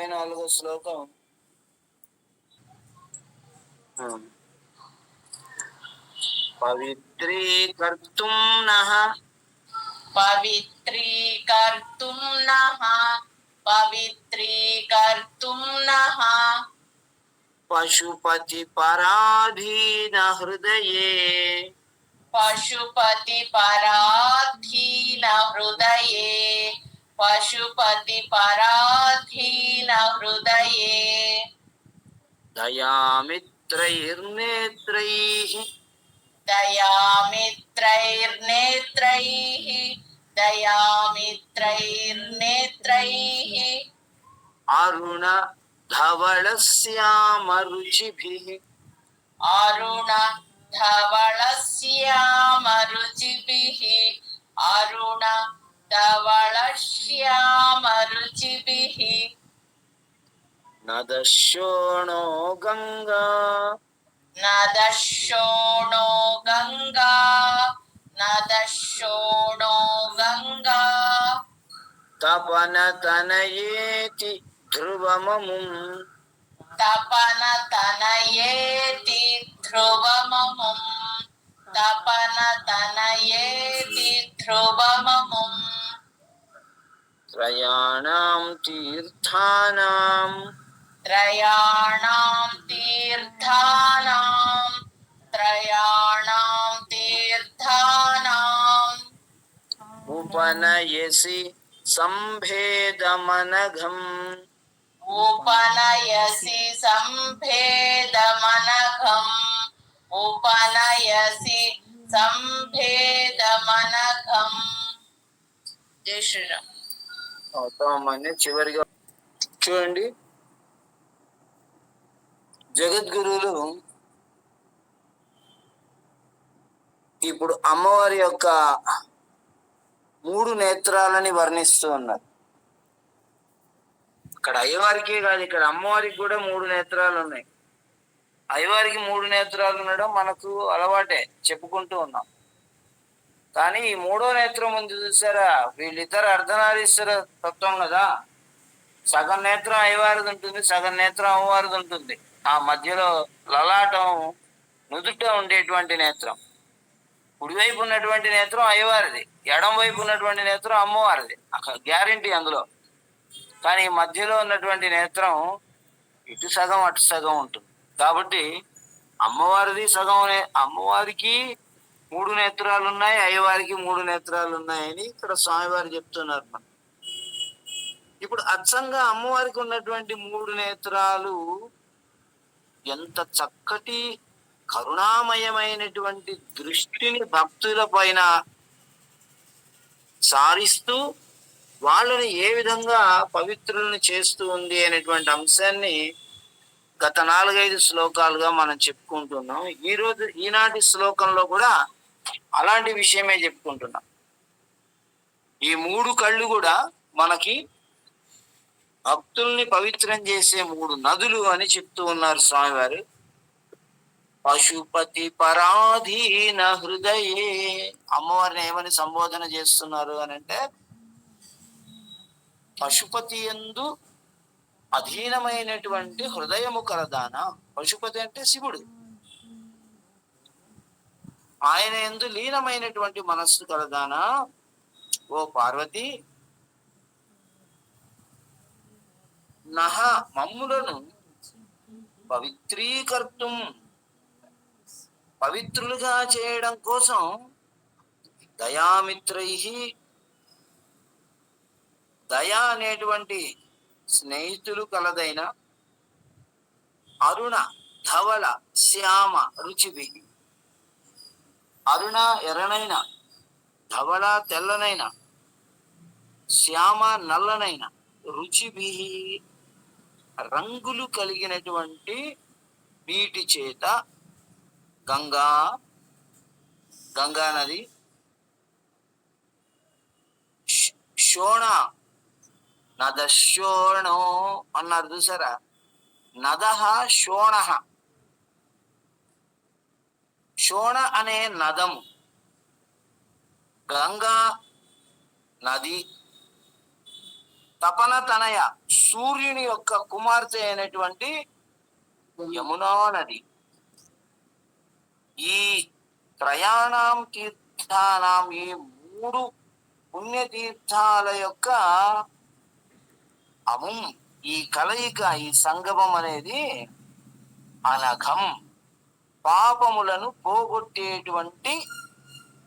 ఇరవై నాలుగో శ్లోకం పవిత్రీకర్తుం నహ పవిత్రీకర్తుం నహ పవిత్రీకర్తుం నహ పశుపతి పరాధీన హృదయే పశుపతి పరాధీన హృదయే पशुपतिपराधीन दया मित्रैर्ने दयामित्रैर्नेत्रैः। दयामित्रैर्नेत्रैः। अरुण धवलस्यामरुचिभिः अरुण धवलस्यामरुचिभिः अरुण धवलश्यामरुचिभिः न दस्योणो गङ्गा न दस्योणो गङ्गा न दस्योणो गङ्गा तपनतनयेति ध्रुवममुम् तपनतनयेति ध्रुवममुम् तपनतनयेति ध्रुवममुम् त्रयाणां तीर्थानां। त्रयाणां तीर्थानां। त्रयाणां तीर्थानाम् उपनयसि सम्भेदमनघम् उपनयसि सम्भेदमनघम् उपनयसि सम्भेदमनघम् जय श्रीराम। అవుతామని చివరిగా చూడండి. జగద్గురువులు ఇప్పుడు అమ్మవారి యొక్క మూడు నేత్రాలని వర్ణిస్తూ ఉన్నారు. ఇక్కడ అయ్యవారికే కాదు ఇక్కడ అమ్మవారికి కూడా మూడు నేత్రాలు ఉన్నాయి. అయ్యవారికి మూడు నేత్రాలు ఉండడం మనకు అలవాటే చెప్పుకుంటూ ఉన్నాం. కానీ ఈ మూడో నేత్రం ఉంది చూసారా? వీళ్ళిద్దరు అర్ధనారీశ్వర తత్వం కదా. సగం నేత్రం అయ్యవారిది ఉంటుంది సగం నేత్రం అమ్మవారిది ఉంటుంది. ఆ మధ్యలో లలాటం నుదుట ఉండేటువంటి నేత్రం. కుడివైపు ఉన్నటువంటి నేత్రం అయ్యవారిది ఎడం వైపు ఉన్నటువంటి నేత్రం అమ్మవారిది. అక్కడ గ్యారంటీ అందులో. కానీ ఈ మధ్యలో ఉన్నటువంటి నేత్రం ఇటు సగం అటు సగం ఉంటుంది. కాబట్టి అమ్మవారిది సగం అనే అమ్మవారికి మూడు నేత్రాలు ఉన్నాయి అయ్యవారికి మూడు నేత్రాలు ఉన్నాయని ఇక్కడ స్వామివారు చెప్తున్నారు. మనం ఇప్పుడు అచ్చంగా అమ్మవారికి ఉన్నటువంటి మూడు నేత్రాలు ఎంత చక్కటి కరుణామయమైనటువంటి దృష్టిని భక్తుల పైన సారిస్తూ వాళ్ళని ఏ విధంగా పవిత్రులను చేస్తూ ఉంది అనేటువంటి అంశాన్ని గత నాలుగైదు శ్లోకాలుగా మనం చెప్పుకుంటున్నాం. ఈ రోజు ఈనాటి శ్లోకంలో కూడా అలాంటి విషయమే చెప్పుకుంటున్నాం. ఈ మూడు కళ్ళు కూడా మనకి భక్తుల్ని పవిత్రం చేసే మూడు నదులు అని చెప్తూ ఉన్నారు స్వామివారు. పశుపతి పరాధీన హృదయే. అమ్మవారిని ఏమని సంబోధన చేస్తున్నారు అని అంటే పశుపతి ఎందు అధీనమైనటువంటి హృదయము కలదాన? పశుపతి అంటే శివుడు. ఆయన ఎందు లీనమైనటువంటి మనస్సు కలదానా? ఓ పార్వతి! నహ మమ్ములను పవిత్రీకర్తం పవిత్రులుగా చేయడం కోసం దయామిత్రై దయా అనేటువంటి స్నేహితులు కలదైన అరుణ ధవల శ్యామ రుచివి అరుణ ఎర్రనైన ధవళ తెల్లనైన శ్యామ నల్లనైన రుచిభి రంగులు కలిగినటువంటి వీటి చేత గంగా గంగా నది శోణ నదశోణో అన్నారు చూసారా? నదహ శోణ. శోణ అనే నదము. గంగా నది. తపన తనయ సూర్యుని యొక్క కుమార్తె అయినటువంటి యమునా నది. ఈ త్రయాణం తీర్థానం ఈ మూడు పుణ్యతీర్థాల యొక్క అము ఈ కలయిక ఈ సంగమం అనేది అనఘం. పాపములను పోగొట్టేటువంటి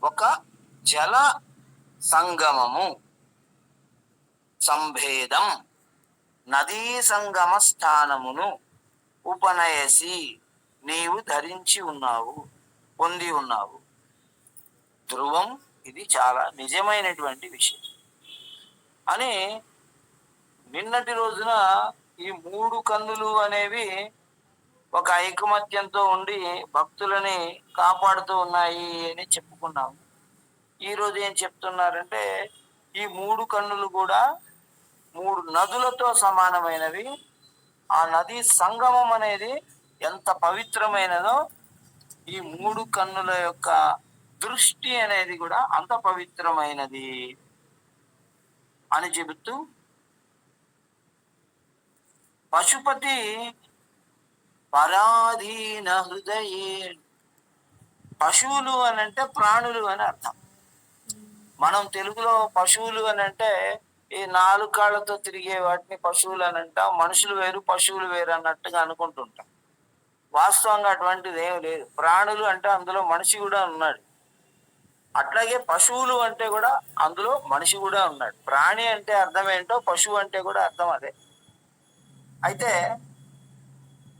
ఒక జల సంగమము. సంభేదం. నదీ సంగమ స్థానమును ఉపనయసి నీవు ధరించి ఉన్నావు పొంది ఉన్నావు. ధ్రువం ఇది చాలా నిజమైనటువంటి విషయం. అని నిన్నటి రోజున ఈ మూడు కన్నులు అనేవి ఒక ఐకమత్యంతో ఉండి భక్తులని కాపాడుతూ ఉన్నాయి అని చెప్పుకున్నాము ఈరోజు ఏం చెప్తున్నారంటే ఈ మూడు కన్నులు కూడా మూడు నదులతో సమానమైనవి. ఆ నది సంగమం అనేది ఎంత పవిత్రమైనదో ఈ మూడు కన్నుల యొక్క దృష్టి అనేది కూడా అంత పవిత్రమైనది అని చెబుతూ పశుపతి పరాధీన హృదయే. పశువులు అని అంటే ప్రాణులు అని అర్థం. మనం తెలుగులో పశువులు అని అంటే ఈ నాలుగు కాళ్ళతో తిరిగే వాటిని పశువులు అని అంటాం. మనుషులు వేరు పశువులు వేరు అన్నట్టుగా అనుకుంటుంటాం. వాస్తవంగా అటువంటిది ఏం లేదు. ప్రాణులు అంటే అందులో మనిషి కూడా ఉన్నాడు. అట్లాగే పశువులు అంటే కూడా అందులో మనిషి కూడా ఉన్నాడు. ప్రాణి అంటే అర్థం ఏంటో పశువు అంటే కూడా అర్థం అదే. అయితే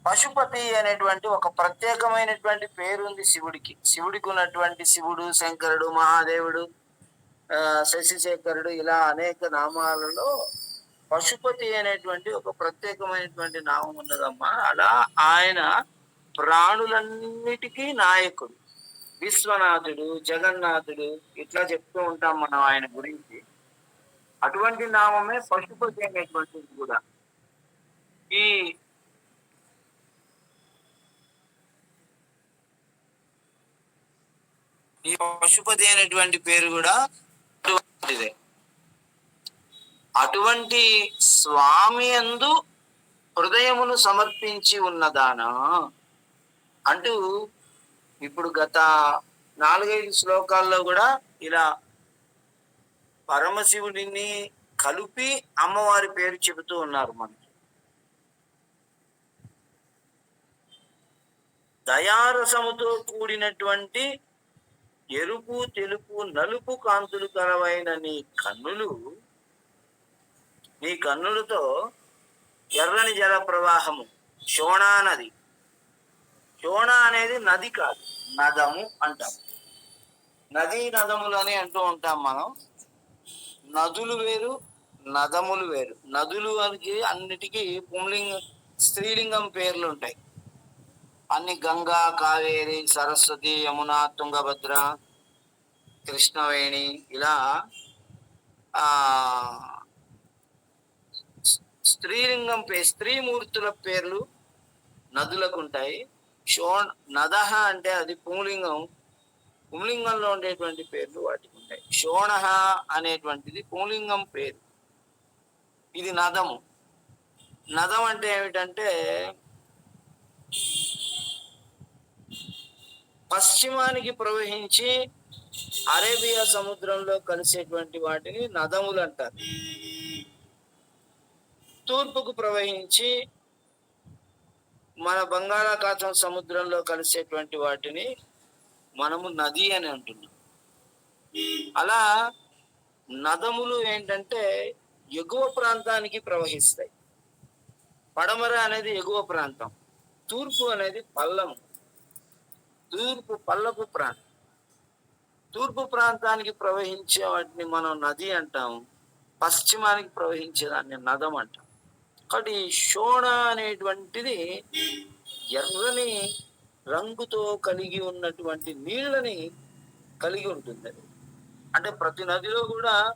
పశుపతి అనేటువంటి ఒక ప్రత్యేకమైనటువంటి పేరు ఉంది శివుడికి. శివుడికి ఉన్నటువంటి శివుడు శంకరుడు మహాదేవుడు శశిశేఖరుడు ఇలా అనేక నామాలలో పశుపతి అనేటువంటి ఒక ప్రత్యేకమైనటువంటి నామం ఉన్నదమ్మా. అలా ఆయన ప్రాణులన్నిటికీ నాయకుడు. విశ్వనాథుడు జగన్నాథుడు ఇట్లా చెప్తూ ఉంటాం మనం ఆయన గురించి. అటువంటి నామమే పశుపతి అనేటువంటిది కూడా. ఈ ఈ పశుపతి అనేటువంటి పేరు కూడా అటువంటిదే. అటువంటి స్వామి అందు హృదయమును సమర్పించి ఉన్నదానా? అంటూ ఇప్పుడు గత నాలుగైదు శ్లోకాల్లో కూడా ఇలా పరమశివుడిని కలిపి అమ్మవారి పేరు చెబుతూ ఉన్నారు మనకి. దయారసముతో కూడినటువంటి ఎరుపు తెలుపు నలుపు కాంతులు కరవైన నీ కన్నులు నీ కన్నులతో ఎర్రని జల ప్రవాహము శోణా నది. శోణ అనేది నది కాదు నదము అంటాం. నదీ నదములు అని అంటూ ఉంటాం మనం. నదులు వేరు నదములు వేరు. నదులు అని అన్నిటికీ పుంలింగ స్త్రీలింగం పేర్లు ఉంటాయి. అన్ని గంగా కావేరి సరస్వతి యమున తుంగభద్ర కృష్ణవేణి ఇలా ఆ స్త్రీలింగం పే స్త్రీమూర్తుల పేర్లు నదులకు ఉంటాయి షో నదహ అంటే అది పుంలింగం. పుంలింగంలో ఉండేటువంటి పేర్లు వాటికి ఉంటాయి షోణహ అనేటువంటిది పుంలింగం పేరు. ఇది నదము. నదం అంటే ఏమిటంటే పశ్చిమానికి ప్రవహించి అరేబియా సముద్రంలో కలిసేటువంటి వాటిని నదములు అంటారు. తూర్పుకు ప్రవహించి మన బంగాళాఖాతం సముద్రంలో కలిసేటువంటి వాటిని మనము నది అని అంటున్నాం. అలా నదములు ఏంటంటే ఎగువ ప్రాంతానికి ప్రవహిస్తాయి. పడమర అనేది ఎగువ ప్రాంతం తూర్పు అనేది పల్లము తూర్పు పల్లపు ప్రాంతం. తూర్పు ప్రాంతానికి ప్రవహించే వాటిని మనం నది అంటాం. పశ్చిమానికి ప్రవహించేదాన్ని నదం అంటాం. కాబట్టి ఈ షోణ అనేటువంటిది ఎర్రని రంగుతో కలిగి ఉన్నటువంటి నీళ్ళని కలిగి ఉంటుంది. అది అంటే ప్రతి నదిలో కూడా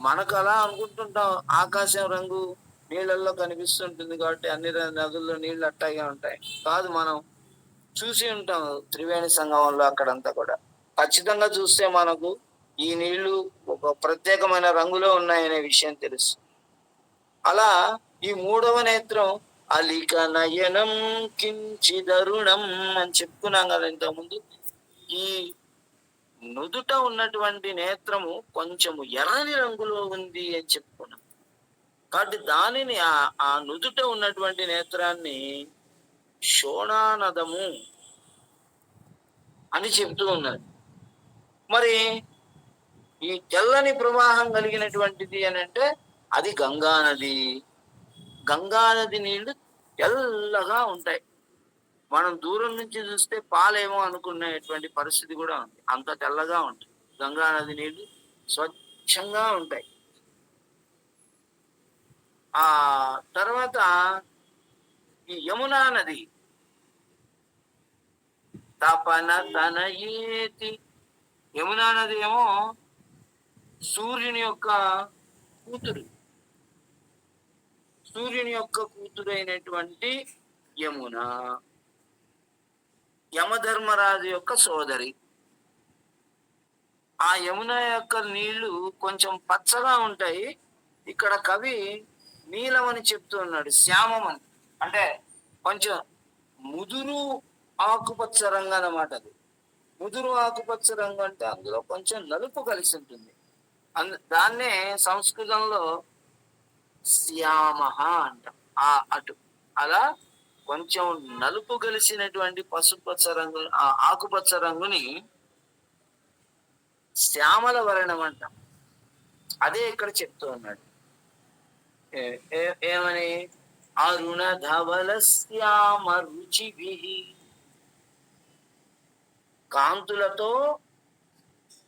మనకు అలా అనుకుంటుంటాం. ఆకాశం రంగు నీళ్ళల్లో కనిపిస్తుంటుంది కాబట్టి అన్ని నదుల్లో నీళ్ళు అట్టాగే ఉంటాయి. కాదు మనం చూసి ఉంటాం. త్రివేణి సంగమంలో అక్కడంతా కూడా. ఖచ్చితంగా చూస్తే మనకు ఈ నీళ్ళు ఒక ప్రత్యేకమైన రంగులో ఉన్నాయనే విషయం తెలుసు. అలా ఈ మూడవ నేత్రం అలిక నయనం కించిదరుణం అని చెప్పుకున్నాం కదా ఇంతకుముందు. ఈ నుదుట ఉన్నటువంటి నేత్రము కొంచెము ఎర్రని రంగులో ఉంది అని చెప్పుకున్నాం. కాబట్టి దానిని ఆ ఆ నుదుట ఉన్నటువంటి నేత్రాన్ని శోణానదము అని చెప్తూ ఉన్నారు. మరి ఈ తెల్లని ప్రవాహం కలిగినటువంటిది అని అంటే అది గంగా నది. గంగా నది నీళ్ళు తెల్లగా ఉంటాయి. మనం దూరం నుంచి చూస్తే పాలేమో అనుకునేటువంటి పరిస్థితి కూడా ఉంది. అంత తెల్లగా ఉంటుంది. గంగా నది నీళ్ళు స్వచ్ఛంగా ఉంటాయి. ఆ తర్వాత ఈ యమునా నది. తపన తనయేతి యమునా నది ఏమో సూర్యుని యొక్క కూతురు. సూర్యుని యొక్క కూతురైనటువంటి యమున. యమధర్మరాజు యొక్క సోదరి. ఆ యమున యొక్క నీళ్ళు కొంచెం పచ్చగా ఉంటాయి. ఇక్కడ కవి నీలం అని చెప్తూ ఉన్నాడు శ్యామం అని. అంటే కొంచెం ముదురు ఆకుపచ్చ రంగు అన్నమాట అది. ముదురు ఆకుపచ్చ రంగు అంటే అందులో కొంచెం నలుపు కలిసి ఉంటుంది. అంద దాన్నే సంస్కృతంలో శ్యామ అంటాం. ఆ అటు. అలా కొంచెం నలుపు కలిసినటువంటి పసుపచ్చ రంగు ఆ ఆకుపచ్చ రంగుని శ్యామల వర్ణం అంటాం. అదే ఇక్కడ చెప్తూ ఉన్నాడు. ఏమని? అరుణ ధవల శ్యామ రుచి కాంతులతో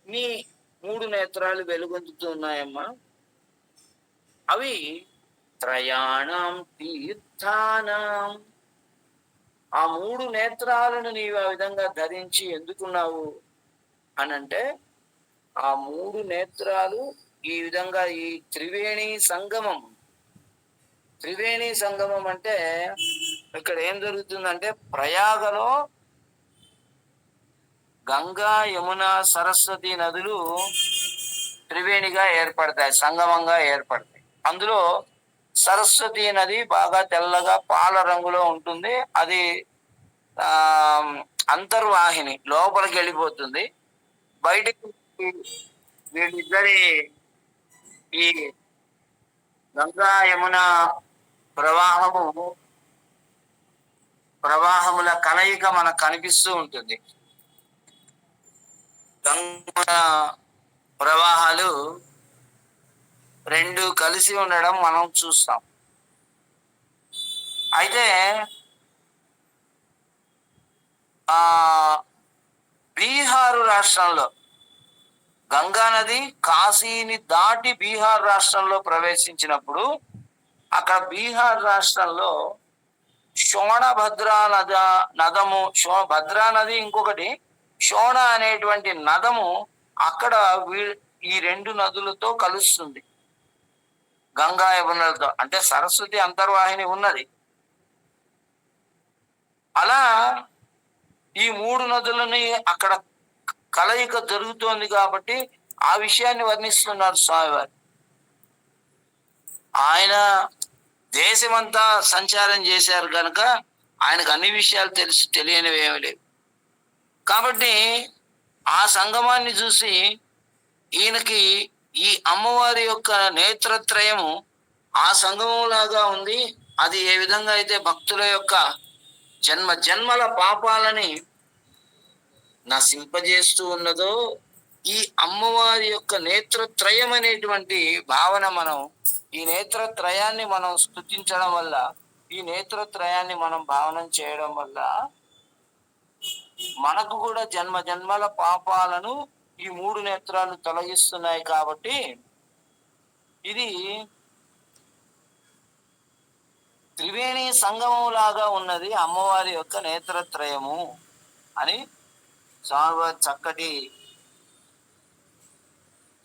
నీ మూడు నేత్రాలు వెలుగొందుతున్నాయమ్మా. అవి త్రయాణం తీర్థానం. ఆ మూడు నేత్రాలను నీవు ఆ విధంగా ధరించి ఎందుకున్నావు అనంటే ఆ మూడు నేత్రాలు ఈ విధంగా ఈ త్రివేణి సంగమం. త్రివేణి సంగమం అంటే ఇక్కడ ఏం జరుగుతుందంటే ప్రయాగలో గంగా యమున సరస్వతి నదులు త్రివేణిగా ఏర్పడతాయి సంగమంగా ఏర్పడతాయి. అందులో సరస్వతి నది బాగా తెల్లగా పాల రంగులో ఉంటుంది. అది ఆ అంతర్వాహిని లోపలికి వెళ్ళిపోతుంది. బయటికి వీళ్ళిద్దరి ఈ గంగా యమున ప్రవాహము ప్రవాహముల కలయిక మనకు కనిపిస్తూ ఉంటుంది. గంగా ప్రవాహాలు రెండు కలిసి ఉండడం మనం చూస్తాం. అయితే ఆ బీహారు రాష్ట్రంలో గంగా నది కాశీని దాటి బీహార్ రాష్ట్రంలో ప్రవేశించినప్పుడు అక్కడ బీహార్ రాష్ట్రంలో శోణభద్రా నద నదము శో భద్రా నది ఇంకొకటి శోణ అనేటువంటి నదము అక్కడ వీ- ఈ రెండు నదులతో కలుస్తుంది. గంగా యమునలతో అంటే సరస్వతి అంతర్వాహిని ఉన్నది. అలా ఈ మూడు నదులని అక్కడ కలయిక జరుగుతోంది కాబట్టి ఆ విషయాన్ని వర్ణిస్తున్నారు స్వామివారు. ఆయన దేశమంతా సంచారం చేశారు కనుక ఆయనకు అన్ని విషయాలు తెలుసు తెలియనివి ఏమి లేవు. కాబట్టి ఆ సంగమాన్ని చూసి ఈయనకి ఈ అమ్మవారి యొక్క నేత్రత్రయము ఆ సంగమంలాగా ఉంది. అది ఏ విధంగా అయితే భక్తుల యొక్క జన్మ జన్మల పాపాలని నశింపజేస్తూ ఉన్నదో ఈ అమ్మవారి యొక్క నేత్రత్రయం అనేటువంటి భావన మనం ఈ నేత్రత్రయాన్ని మనం స్థుతించడం వల్ల ఈ నేత్రత్రయాన్ని మనం భావనం చేయడం వల్ల మనకు కూడా జన్మ జన్మల పాపాలను ఈ మూడు నేత్రాలు తొలగిస్తున్నాయి కాబట్టి ఇది త్రివేణి సంగమం లాగా ఉన్నది అమ్మవారి యొక్క నేత్రత్రయము అని స్వామివారి చక్కటి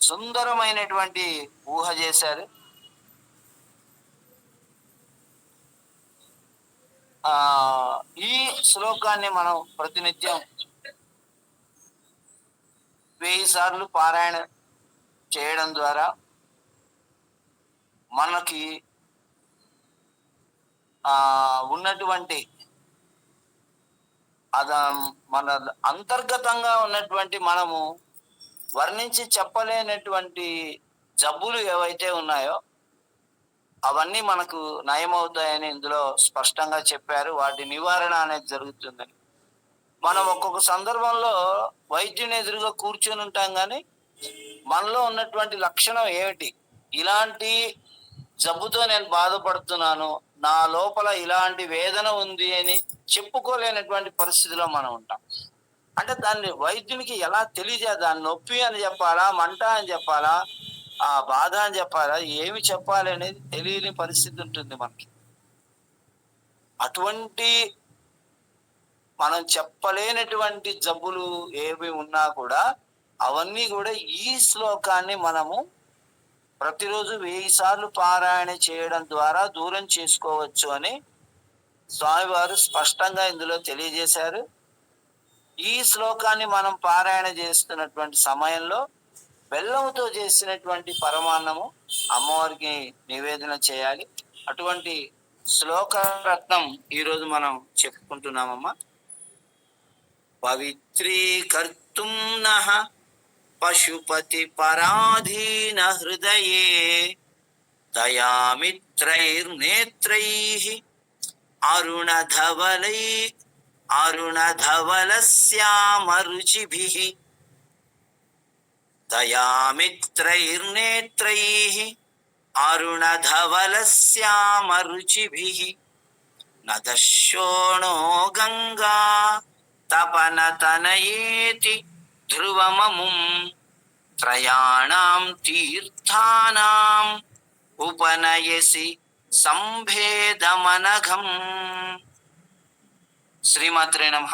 సుందరమైనటువంటి ఊహ చేశారు. ఆ ఈ శ్లోకాన్ని మనం ప్రతినిత్యం వెయ్యి సార్లు పారాయణ చేయడం ద్వారా మనకి ఆ ఉన్నటువంటి అద మన అంతర్గతంగా ఉన్నటువంటి మనము వర్ణించి చెప్పలేనటువంటి జబ్బులు ఏవైతే ఉన్నాయో అవన్నీ మనకు నయమవుతాయని ఇందులో స్పష్టంగా చెప్పారు. వాటి నివారణ అనేది జరుగుతుందని మనం ఒక్కొక్క సందర్భంలో వైద్యుని ఎదురుగా కూర్చొని ఉంటాం కానీ మనలో ఉన్నటువంటి లక్షణం ఏమిటి? ఇలాంటి జబ్బుతో నేను బాధపడుతున్నాను. నా లోపల ఇలాంటి వేదన ఉంది అని చెప్పుకోలేనటువంటి పరిస్థితిలో మనం ఉంటాం. అంటే దాన్ని వైద్యునికి ఎలా తెలియజే దాన్ని నొప్పి అని చెప్పాలా? మంట అని చెప్పాలా? ఆ బాధ అని చెప్పాలా? ఏమి చెప్పాలి అనేది తెలియని పరిస్థితి ఉంటుంది మనకి. అటువంటి మనం చెప్పలేనటువంటి జబ్బులు ఏవి ఉన్నా కూడా అవన్నీ కూడా ఈ శ్లోకాన్ని మనము ప్రతిరోజు వెయ్యి సార్లు పారాయణ చేయడం ద్వారా దూరం చేసుకోవచ్చు అని స్వామివారు స్పష్టంగా ఇందులో తెలియజేశారు. ఈ శ్లోకాన్ని మనం పారాయణ చేస్తున్నటువంటి సమయంలో బెల్లంతో చేసినటువంటి పరమాన్నము అమ్మవారికి నివేదన చేయాలి. అటువంటి శ్లోకరత్నం ఈరోజు మనం చెప్పుకుంటున్నామమ్మా. పవిత్రీకర్తుం నహ పశుపతి పరాధీన హృదయే దయామిత్రైర్నేత్రై అరుణధవలై అరుణధవలశ్యామరుచిభిः దయామిత్రైర్నేత్రైः అరుణధవలశ్యామరుచిభిः నదశోణో గంగా తపనతనయేతి ధ్రువమముం త్రయాణం తీర్థానాం ఉపనయసి సంభేదమనఘం శ్రీమాత్రే నమ